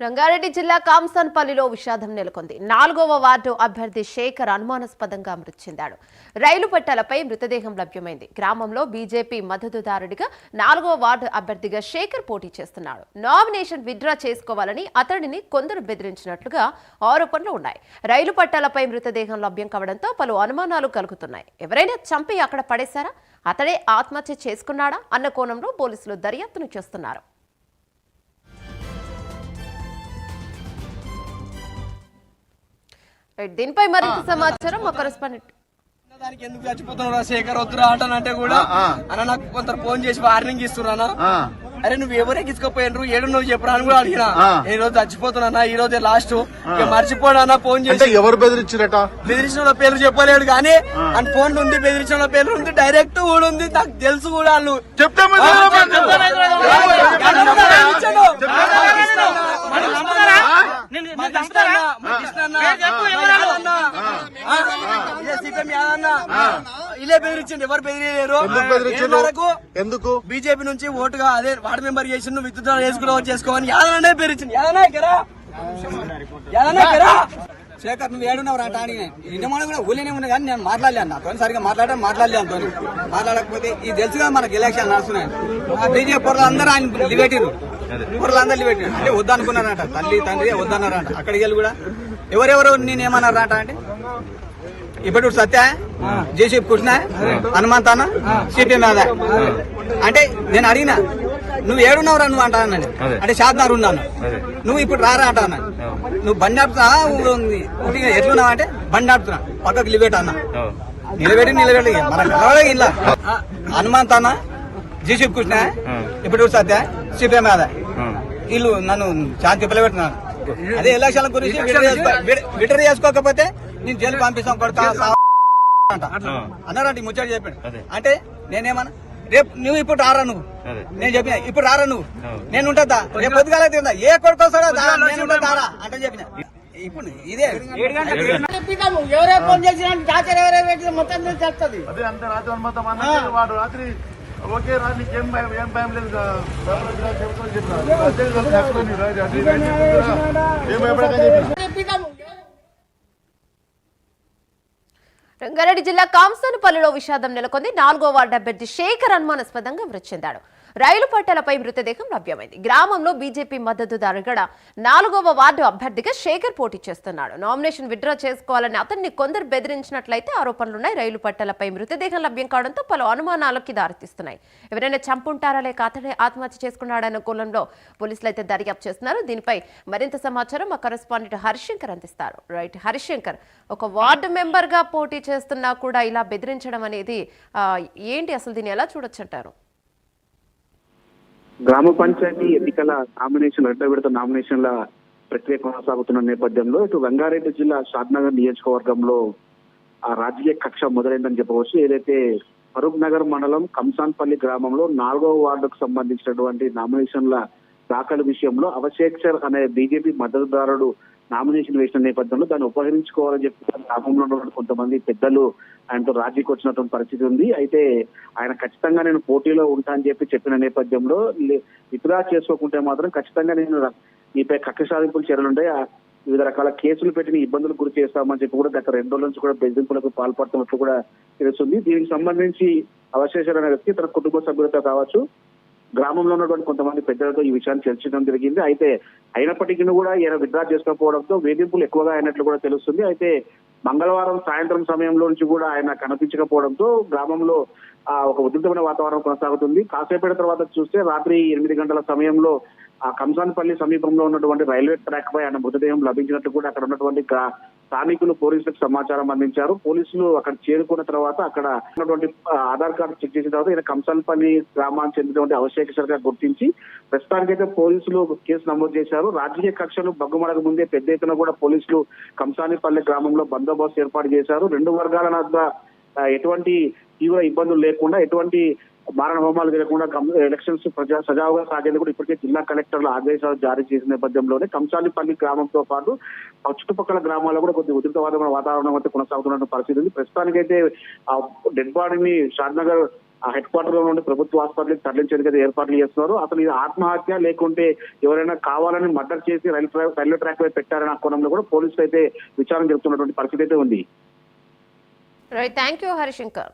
రంగారెడ్డి జిల్లా కాంసన్పల్లిలో విషాదం నెలకొంది. నాలుగవ వార్డు అభ్యర్థి శేఖర్ అనుమానాస్పదంగా మృతి చెందాడు. రైలు పట్టాలపై మృతదేహం లభ్యమైంది. గ్రామంలో బీజేపీ మద్దతుదారుడిగా నాలుగవ వార్డు అభ్యర్థిగా శేఖర్ పోటీ చేస్తున్నాడు. నామినేషన్ విత్డ్రా చేసుకోవాలని అతడిని కొందరు బెదిరించినట్లుగా ఆరోపణలు ఉన్నాయి. రైలు పట్టాలపై మృతదేహం లభ్యం కావడంతో పలు అనుమానాలు కలుగుతున్నాయి. ఎవరైనా చంపి అక్కడ పడేశారా? అతడే ఆత్మహత్య చేసుకున్నాడా? అన్న కోణంలో పోలీసులు దర్యాప్తును చేస్తున్నారు. దీనిపై మరింత సమాచారం మా కరెస్పాండెంట్ దానికి ఎందుకు చచ్చిపోతున్నావు శేఖర్? వద్దురా అంటానంటే కూడా అన్న నాకు కొంత ఫోన్ చేసి వార్నింగ్ ఇస్తున్నా అరే నువ్వు ఎవరే గిచ్చుకోపోయినరు ఏడు నువ్వు చెప్పరా అని కూడా అడిగినా. ఈ రోజు చచ్చిపోతున్నా ఈ రోజే లాస్ట్ అన్న ఫోన్ అంటే చేసి. ఎవరు బెదిరించారట? బెదిరించిన పేర్లు చెప్పలేడు కానీ అని ఫోన్ ఉంది బెదిరించిన పేర్లు ఉంది డైరెక్ట్ కూడా ఉంది నాకు తెలుసు కూడా వాళ్ళు. చెప్తే ఇలే బెదిరించండి. ఎవరు బెదిరియలేరు వరకు ఎందుకు? బీజేపీ నుంచి ఓటుగా అదే వార్డు మెంబర్ చేసి నువ్వు విత్డ్రా చేసుకున్నావు చేసుకోవని యాదనే బెదిరించింది యాదనా శేఖర్ నువ్వు ఏడున్నావు రా అని ఇంటమాన కూడా ఊళ్ళోనే ఉన్నా కానీ నేను మాట్లాడలేను నాతో సరిగా మాట్లాడడం మాట్లాడలే అంతో మాట్లాడకపోతే ఇది తెలుసుగా మనకి ఎలక్షన్ నడుస్తున్నాయి ఆ బీజేపీ పొరలు అందరూ ఆయన లిబెట్టిరు పొరలు అందరూ లిబెట్టిరు అంటే వద్దనుకున్నారంట. తల్లి తండ్రి వద్దన్నారంట. అక్కడికి వెళ్ళి కూడా ఎవరెవరు నేను ఏమన్నారట అంటే? ఇప్పుడు సత్య? జేసీ కృష్ణ హనుమంత్ అన్న సిపిఎం యాదవ్ అంటే నేను అడిగినా నువ్వు ఏడున్నావురా నువ్వు అంటా అన్నాడు. అంటే షాద్నార్ ఉన్నాను. నువ్వు ఇప్పుడు రారా అంటా అన్నాడు. నువ్వు బండి ఆపుతా ఎట్లున్నావు అంటే బండి ఆపుతున్నా పక్కకు నిలబెట్టు అన్న. నిలబెట్టి నిలబెట్టి మన కలవడే ఇలా హనుమంత్ అన్న జేసీ కృష్ణ ఇప్పుడు సత్య? సిపిఎం యాదవ్ వీళ్ళు నన్ను శాంతి పిలబెట్టినాను అదే ఎలక్షన్ల గురించి విటర్ చేసుకోకపోతే నేను జైలు పంపిస్తాం సావు అంట అన్నారంట ముచ్చట చెప్పాడు అంటే నేనేమన్నా రేపు నువ్వు ఇప్పుడు రారా నువ్వు నేను చెప్పిన ఇప్పుడు రారా నువ్వు నేను ఉంటుందా రేపు పొద్దుగాల తిందా ఏ కొడుకు వస్తాడో నేను దారా అంటే చెప్పిన ఇప్పుడు ఇదే చెప్పినాము ఎవరే ఫోన్ చేసినా టాచర్ ఎవరే పెట్టిన మొత్తం తెలిసి వస్తుంది అదే అంత రాత్రి అనుమతం అన్నట్టు వాడు రాత్రి ఓకే రా నీకేం భయం ఏం భయం లేదు. చెప్తాను చెప్తాను. ఏం చెప్పినాము రంగారెడ్డి జిల్లా కాంసానపల్లిలో విషాదం నెలకొంది. నాలుగో వార్డు అభ్యర్థి శేఖర్ అనుమానాస్పదంగా మృతి చెందాడు. రైలు పట్టాలపై మృతదేహం లభ్యమైంది గ్రామంలో బీజేపీ మద్దతుదారుగా నాలుగవ వార్డు అభ్యర్థిగా శేఖర్ పోటీ చేస్తున్నాడు. నామినేషన్ విత్డ్రా చేసుకోవాలని అతన్ని కొందరు బెదిరించినట్లయితే ఆరోపణలున్నాయి. రైలు పట్టాలపై మృతదేహం లభ్యం కావడంతో పలు అనుమానాలకి దారితీస్తున్నాయి. ఎవరైనా చంపుంటారా లేక అతడే ఆత్మహత్య చేసుకున్నాడన్న కోణంలో పోలీసులు అయితే దర్యాప్తు చేస్తున్నారు. దీనిపై మరింత సమాచారం మా కరెస్పాండెంట్ హరిశంకర్ అందిస్తారు. రైట్ హరిశంకర్ ఒక వార్డు మెంబర్గా పోటీ చేస్తున్నా కూడా ఇలా బెదిరించడం అనేది ఏంటి అసలు దీన్ని ఎలా చూడొచ్చు అంటారు గ్రామ పంచాయతీ ఎన్నికల నామినేషన్ రెండో విడత నామినేషన్ల ప్రక్రియ కొనసాగుతున్న నేపథ్యంలో ఇటు రంగారెడ్డి జిల్లా షాద్నగర్ నియోజకవర్గంలో ఆ రాజకీయ కక్ష మొదలైందని చెప్పవచ్చు. ఏదైతే ఫరూక్ నగర్ మండలం కంసాన్పల్లి గ్రామంలో నాలుగవ వార్డుకు సంబంధించినటువంటి నామినేషన్ల దాఖలు విషయంలో అవశేక్షర్ అనే బీజేపీ మద్దతుదారుడు నామినేషన్ వేసిన నేపథ్యంలో దాన్ని ఉపహరించుకోవాలని చెప్పి గ్రామంలో ఉన్నటువంటి కొంతమంది పెద్దలు ఆయనతో రాజీకి వచ్చినటువంటి పరిస్థితి ఉంది. అయితే ఆయన ఖచ్చితంగా నేను పోటీలో ఉంటా అని చెప్పి చెప్పిన నేపథ్యంలో విత్డ్రా చేసుకోకుంటే మాత్రం ఖచ్చితంగా నేను ర- నీపై కక్ష సాధింపులు చర్యలు ఉంటాయి ఆ వివిధ రకాల కేసులు పెట్టి ఇబ్బందులు గురి చేస్తామని చెప్పి కూడా గత రెండు రోజుల నుంచి కూడా బెదిరింపులకు పాల్పడుతున్నట్లు కూడా తెలుస్తుంది. దీనికి సంబంధించి అవశేషాలు అనే వ్యక్తి తన కుటుంబ సభ్యులతో కావచ్చు గ్రామంలో ఉన్నటువంటి కొంతమంది పెద్దలతో ఈ విషయాన్ని చర్చించడం జరిగింది. అయితే అయినప్పటికీ కూడా ఈయన విత్డ్రా చేసుకోకపోవడంతో వేధింపులు ఎక్కువగా అయినట్లు కూడా తెలుస్తుంది. అయితే మంగళవారం సాయంత్రం సమయంలో నుంచి కూడా ఆయన కనిపించకపోవడంతో గ్రామంలో ఆ ఒక ఉధృతమైన వాతావరణం కొనసాగుతుంది. కాసేపటి తర్వాత చూస్తే రాత్రి ఎనిమిది గంటల సమయంలో ఆ కంసాన్పల్లి సమీపంలో ఉన్నటువంటి రైల్వే ట్రాక్ పై ఆయన మృతదేహం లభించినట్టు కూడా అక్కడ ఉన్నటువంటి స్థానికులు పోలీసులకు సమాచారం అందించారు. పోలీసులు అక్కడ చేరుకున్న తర్వాత అక్కడ ఉన్నటువంటి ఆధార్ కార్డు చెక్ చేసిన తర్వాత ఈయన కంసాన్పల్లి గ్రామానికి చెందినటువంటి అవశేషాలుగా గుర్తించి ప్రస్తుతానికైతే పోలీసులు కేసు నమోదు చేశారు. రాజకీయ కక్షలు బగ్గుమడక ముందే పెద్ద ఎత్తున కూడా పోలీసులు కంసానిపల్లి గ్రామంలో బందోబస్తు ఏర్పాటు చేశారు. రెండు వర్గాల మధ్య ఎటువంటి తీవ్ర ఇబ్బందులు లేకుండా ఎటువంటి మారణ హోమాలు జరగకుండా ఎలక్షన్స్ ప్రజా సజావుగా సాగేందుకు కూడా ఇప్పటికే జిల్లా కలెక్టర్లు ఆదేశాలు జారీ చేసిన నేపథ్యంలోనే కంసాలిపల్లి గ్రామంతో పాటు ఆ చుట్టుపక్కల గ్రామాల్లో కూడా కొద్ది ఉధృతవాదమైన వాతావరణం అయితే కొనసాగుతున్న పరిస్థితి ఉంది. ప్రస్తుతానికైతే ఆ డెడ్ బాడీని షాద్నగర్ ఆ హెడ్ క్వార్టర్లో నుండి ప్రభుత్వ ఆసుపత్రికి తరలించేందుకు అయితే ఏర్పాట్లు చేస్తున్నారు. అసలు ఇది ఆత్మహత్య లేకుంటే ఎవరైనా కావాలని మర్డర్ చేసి రైలు ట్రాక్ రైల్వే ట్రాక్ పై ఆ కోణంలో కూడా పోలీసులు అయితే విచారణ జరుపుతున్నటువంటి పరిస్థితి అయితే ఉంది. Right thank you Harishankar